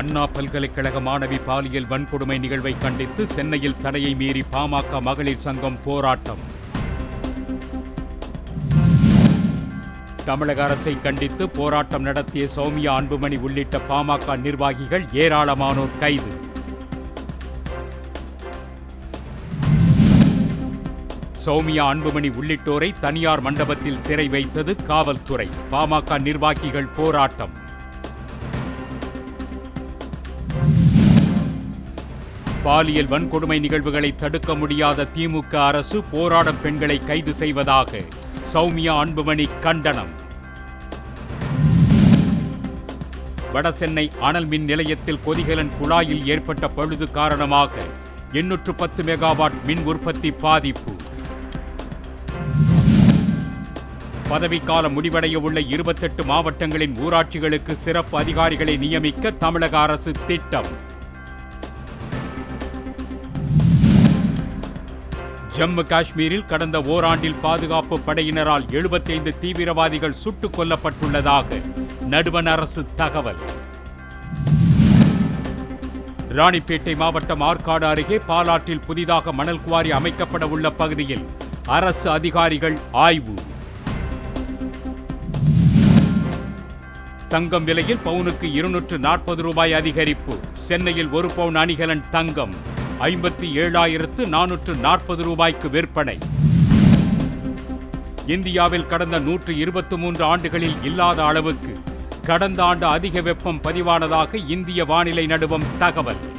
அண்ணா பல்கலைக்கழக மாணவி பாலியல் வன்கொடுமை நிகழ்வை கண்டித்து சென்னையில் தடையை மீறி பாமக மகளிர் சங்கம் போராட்டம். தமிழக அரசை கண்டித்து போராட்டம் நடத்திய சௌமியா அன்புமணி உள்ளிட்ட பாமக நிர்வாகிகள் ஏராளமானோர் கைது. சௌமியா அன்புமணி உள்ளிட்டோரை தனியார் மண்டபத்தில் சிறை வைத்தது காவல்துறை. பாமக நிர்வாகிகள் போராட்டம். பாலியல் வன்கொடுமை நிகழ்வுகளை தடுக்க முடியாத திமுக அரசு போராடும் பெண்களை கைது செய்வதாக சௌமியா அன்புமணி கண்டனம். வடசென்னை அனல் மின் நிலையத்தில் கொதிகலன் குழாயில் ஏற்பட்ட பழுது காரணமாக எண்ணூற்று பத்து மெகாவாட் மின் உற்பத்தி பாதிப்பு. பதவிக்காலம் முடிவடைய உள்ள இருபத்தெட்டு மாவட்டங்களின் ஊராட்சிகளுக்கு சிறப்பு அதிகாரிகளை நியமிக்க தமிழக அரசு திட்டம். ஜம்மு காஷ்மீரில் கடந்த ஓராண்டில் பாதுகாப்பு படையினரால் 75 தீவிரவாதிகள் சுட்டுக் கொல்லப்பட்டுள்ளதாக நடுவண் அரசு தகவல். ராணிப்பேட்டை மாவட்டம் ஆற்காடு அருகே பாலாற்றில் புதிதாக மணல் குவாரி அமைக்கப்பட உள்ள பகுதியில் அரசு அதிகாரிகள் ஆய்வு. தங்கம் விலையில் பவுனுக்கு இருநூற்று நாற்பது ரூபாய் அதிகரிப்பு. சென்னையில் ஒரு பவுன் அணிகலன் தங்கம். ஐம்பத்தி ஏழாயிரத்து நானூற்று நாற்பது ரூபாய்க்கு விற்பனை. இந்தியாவில் கடந்த நூற்று இருபத்தி மூன்று ஆண்டுகளில் இல்லாத அளவுக்கு கடந்த ஆண்டு அதிக வெப்பம் பதிவானதாக இந்திய வானிலை நடுவம் தகவல்.